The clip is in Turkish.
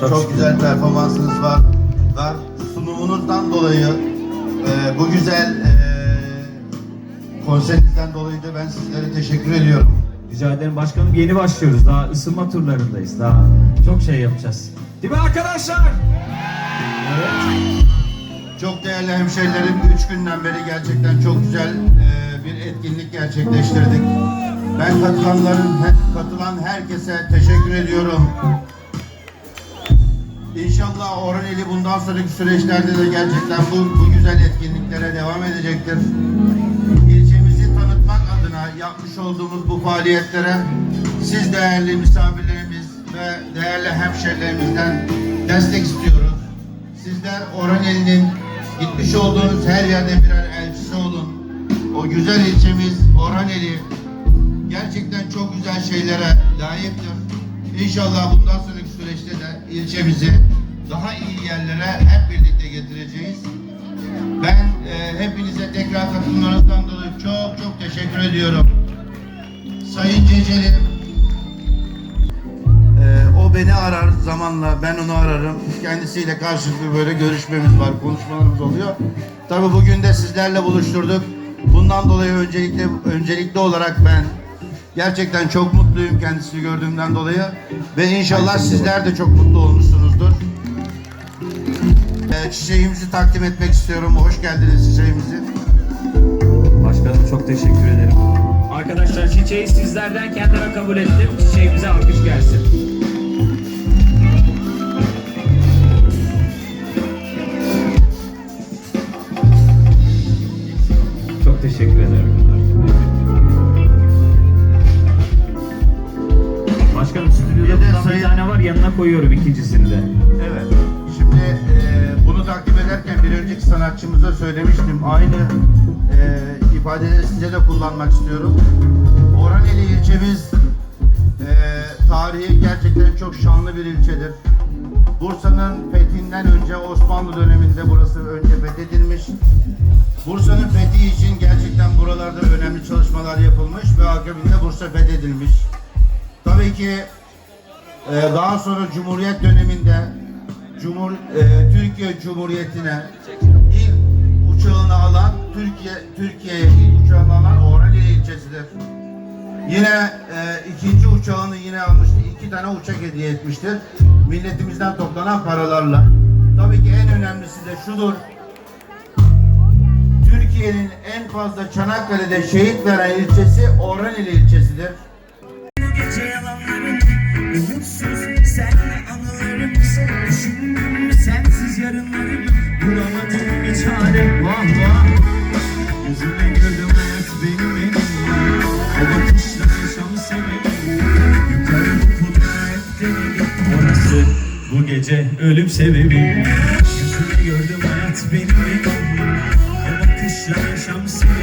Çok Çok, şükür. güzel performansınız var. Var. Sunumunuzdan dolayı e, bu güzel e, konserinizden dolayı da ben sizlere teşekkür ediyorum. Rica ederim başkanım yeni başlıyoruz. Daha ısınma turlarındayız. Daha çok şey yapacağız. Değil mi arkadaşlar? Evet. Çok değerli hemşehrilerim, üç günden beri gerçekten çok güzel e, bir etkinlik gerçekleştirdik. Ben katılanların, katılan herkese teşekkür ediyorum. İnşallah Orhaneli bundan sonraki süreçlerde de gerçekten bu, bu güzel etkinliklere devam edecektir. İlçemizi tanıtmak adına yapmış olduğumuz bu faaliyetlere siz değerli misafirlerimiz ve değerli hemşerilerimizden destek istiyoruz. Sizler Orhaneli'nin gitmiş olduğunuz her yerde birer elçisi olun. O güzel ilçemiz Orhaneli gerçekten çok güzel şeylere layıktır. İnşallah bundan sonraki süreçte de ilçemizi daha iyi yerlere hep birlikte getireceğiz. Ben e, hepinize tekrar katılmanızdan dolayı çok çok teşekkür ediyorum. Sayın Ceceli, e, o beni arar zamanla, ben onu ararım. Kendisiyle karşılıklı böyle görüşmemiz var, konuşmalarımız oluyor. Tabii bugün de sizlerle buluşturduk. Bundan dolayı öncelikle öncelikli olarak ben gerçekten çok mutluyum kendisini gördüğümden dolayı ve inşallah sizler de çok mutlu olmuşsunuzdur. E, çiçeğimizi takdim etmek istiyorum. Hoş geldiniz çiçeğimizi. Başkanım çok teşekkür ederim. Arkadaşlar çiçeği sizlerden kendime kabul ettim. Çiçeğimize alkış gelsin. Çok teşekkür ederim. Başkanım stüdyoda Bir bundan bir sayın- tane var yanına koyuyorum ikincisini de. Evet. Şimdi e, bunu takdim ederken bir önceki sanatçımıza söylemiştim. Aynı e, ifadeleri size de kullanmak istiyorum. Orhaneli ilçemiz e, tarihi gerçekten çok şanlı bir ilçedir. Bursa'nın fethinden önce Osmanlı döneminde burası önce fethedilmiş. Bursa'nın fethi için gerçekten buralarda önemli çalışmalar yapılmış ve akabinde Bursa fethedilmiş. Tabii ki ee, daha sonra Cumhuriyet döneminde Cumhur e, Türkiye Cumhuriyeti'ne ilk uçağını alan Türkiye Türkiye'ye ilk uçağını alan Orhaneli ilçesidir. Yine e, ikinci uçağını yine almıştı. İki tane uçak hediye etmiştir. Milletimizden toplanan paralarla. Tabii ki en önemlisi de şudur. Türkiye'nin en fazla Çanakkale'de şehit veren ilçesi Orhaneli ilçesidir. Gözüne girdim hayat benim elimden O bakışla yaşam Yukarı bu Orası bu gece ölüm sebebi. Gözüne gördüm hayat benim elimden O bakışla yaşam sevelim